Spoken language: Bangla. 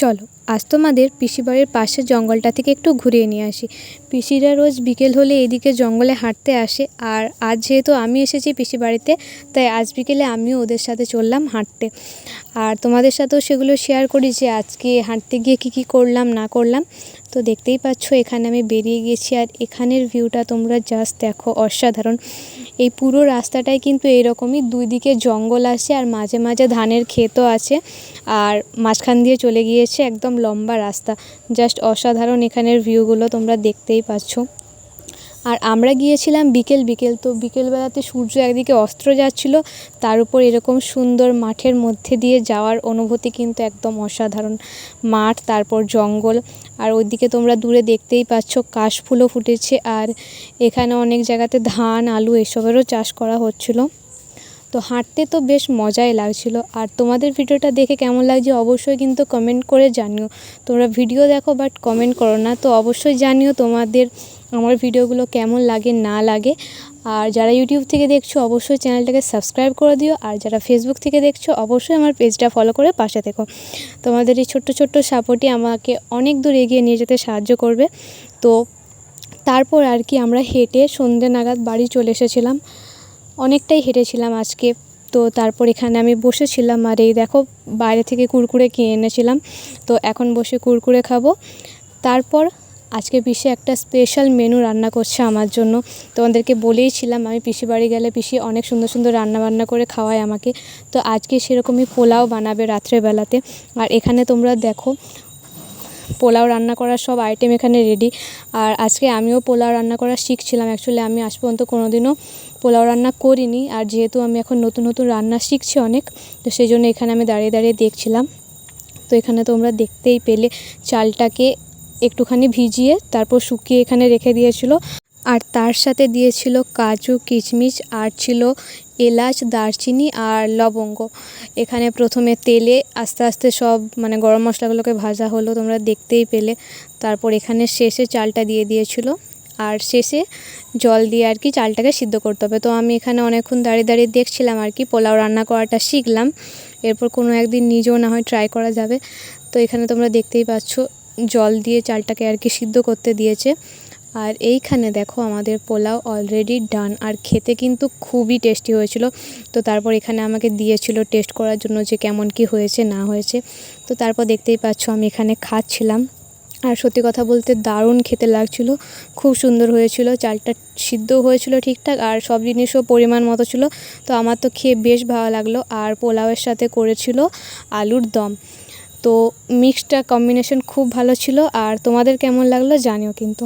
চলো, আজ তোমাদের পিসিবাড়ির পাশের জঙ্গলটা থেকে একটু ঘুরিয়ে নিয়ে আসি। পিসিরা রোজ বিকেল হলে এদিকে জঙ্গলে হাঁটতে আসে আর আজ যেহেতু আমি এসেছি পিসিবাড়িতে, তাই আজ বিকেলে আমিও ওদের সাথে চললাম হাঁটতে। আর তোমাদের সাথেও সেগুলো শেয়ার করি যে আজকে হাঁটতে গিয়ে কী কী করলাম, না করলাম। তো দেখতেই পাচ্ছ, এখানে আমি বেরিয়ে গেছি আর এখানের ভিউটা তোমরা জাস্ট দেখো, অসাধারণ। এই পুরো রাস্তাটাই কিন্তু এরকমই, দুই দিকে জঙ্গল আছে আর মাঝে মাঝে ধানের ক্ষেতও আছে আর মাঝখান দিয়ে চলে গিয়েছে একদম লম্বা রাস্তা। জাস্ট অসাধারণ এখানের ভিউগুলো তোমরা দেখতেই পাচ্ছ। আর আমরা গিয়েছিলাম বিকেল বিকেল। তো বিকেলবেলাতে সূর্য একদিকে অস্ত্র যাচ্ছিল, তার উপর এরকম সুন্দর মাঠের মধ্যে দিয়ে যাওয়ার অনুভূতি কিন্তু একদম অসাধারণ। মাঠ, তারপর জঙ্গল, আর ওইদিকে তোমরা দূরে দেখতেই পাচ্ছ কাশফুলও ফুটেছে, আর এখানে অনেক জায়গাতে ধান, আলু এসবেরও চাষ করা হচ্ছিল। তো হাঁটতে তো বেশ মজাই লাগছিল। আর তোমাদের ভিডিওটা দেখে কেমন লাগছে অবশ্যই কিন্তু কমেন্ট করে জানিও। তোমরা ভিডিও দেখো বাট কমেন্ট করো না। তো অবশ্যই জানিও তোমাদের আমার ভিডিওগুলো কেমন লাগে, না লাগে। আর যারা ইউটিউব থেকে দেখছ, অবশ্যই চ্যানেলটাকে সাবস্ক্রাইব করে দিও। আর যারা ফেসবুক থেকে দেখছ, অবশ্যই আমার পেজটা ফলো করে পাশে থেকো। তোমাদের এই ছোট্ট ছোট্ট সাপোর্টই আমাকে অনেক দূর এগিয়ে নিয়ে যেতে সাহায্য করবে। তো তারপর আর কি আমরা হেঁটে সন্ধ্যে নাগাদ বাড়ি চলে এসেছিলাম। অনেকটাই হেঁটেছিলাম আজকে। তো তারপর এখানে আমি বসেছিলাম আর এই দেখো, বাইরে থেকে কুরকুরে কিনে এনেছিলাম। তো এখন বসে কুরকুরে খাব। তারপর আজকে পিসি একটা স্পেশাল মেনু রান্না করছে আমার জন্য। তোমাদেরকে বলেইছিলাম, আমি পিসি বাড়ি গেলে পিসি অনেক সুন্দর সুন্দর রান্না বান্না করে খাওয়ায় আমাকে। তো আজকে সেরকমই পোলাও বানাবে রাত্রেবেলাতে। আর এখানে তোমরা দেখো, পোলাও রান্না করার সব আইটেম এখানে রেডি আর আজকে আমিও পোলাও রান্না করা শিখছিলাম। অ্যাকচুয়ালি আমি আজ পর্যন্ত কোনো দিনও পোলাও রান্না করিনি আর যেহেতু আমি এখন নতুন নতুন রান্না শিখছি অনেক, তো সেই জন্য এখানে আমি দাঁড়িয়ে দাঁড়িয়ে দেখছিলাম। তো এখানে তোমরা দেখতেই পেলে চালটাকে একটুখানি ভিজিয়ে তারপর শুকিয়ে এখানে রেখে দিয়েছিল। আর তার সাথে দিয়েছিল কাজু কিচমিচ আর ছিল এলাচ, দারচিনি আর লবঙ্গ। এখানে প্রথমে তেলে আস্তে আস্তে সব মানে গরম মশলাগুলোকে ভাজা হলো, তোমরা দেখতেই পেলে। তারপর এখানে শেষে চালটা দিয়ে দিয়েছিল। আর শেষে জল দিয়ে আর কি চালটাকে সিদ্ধ করতে হবে। তো আমি এখানে অনেকক্ষণ দাঁড়িয়ে দাঁড়িয়ে দেখছিলাম আর কি, পোলাও রান্না করাটা শিখলাম। এরপর কোনো একদিন নিজেও না হয় ট্রাই করা যাবে। তো এখানে তোমরা দেখতেই পাচ্ছ, জল দিয়ে চালটাকে আর কি সিদ্ধ করতে দিয়েছে। আর এইখানে দেখো আমাদের পোলাও অলরেডি ডান আর খেতে কিন্তু খুবই টেস্টি হয়েছিল। তো তারপর এখানে আমাকে দিয়েছিল টেস্ট করার জন্য যে কেমন কি হয়েছে, না হয়েছে। তো তারপর দেখতেই পাচ্ছ আমি এখানে খাচ্ছিলাম। আর সত্যি কথা বলতে দারুণ খেতে লাগছিল। খুব সুন্দর হয়েছিল, চালটা সিদ্ধ হয়েছিল ঠিকঠাক আর সব জিনিসও পরিমাণ মতো ছিল। তো আমার তো খেয়ে বেশ ভালো লাগল আর পোলাওয়ের সাথে করেছিল আলুর দম। তো মিক্সটা কম্বিনেশন খুব ভালো ছিল আর তোমাদের কেমন লাগল জানিও কিন্তু।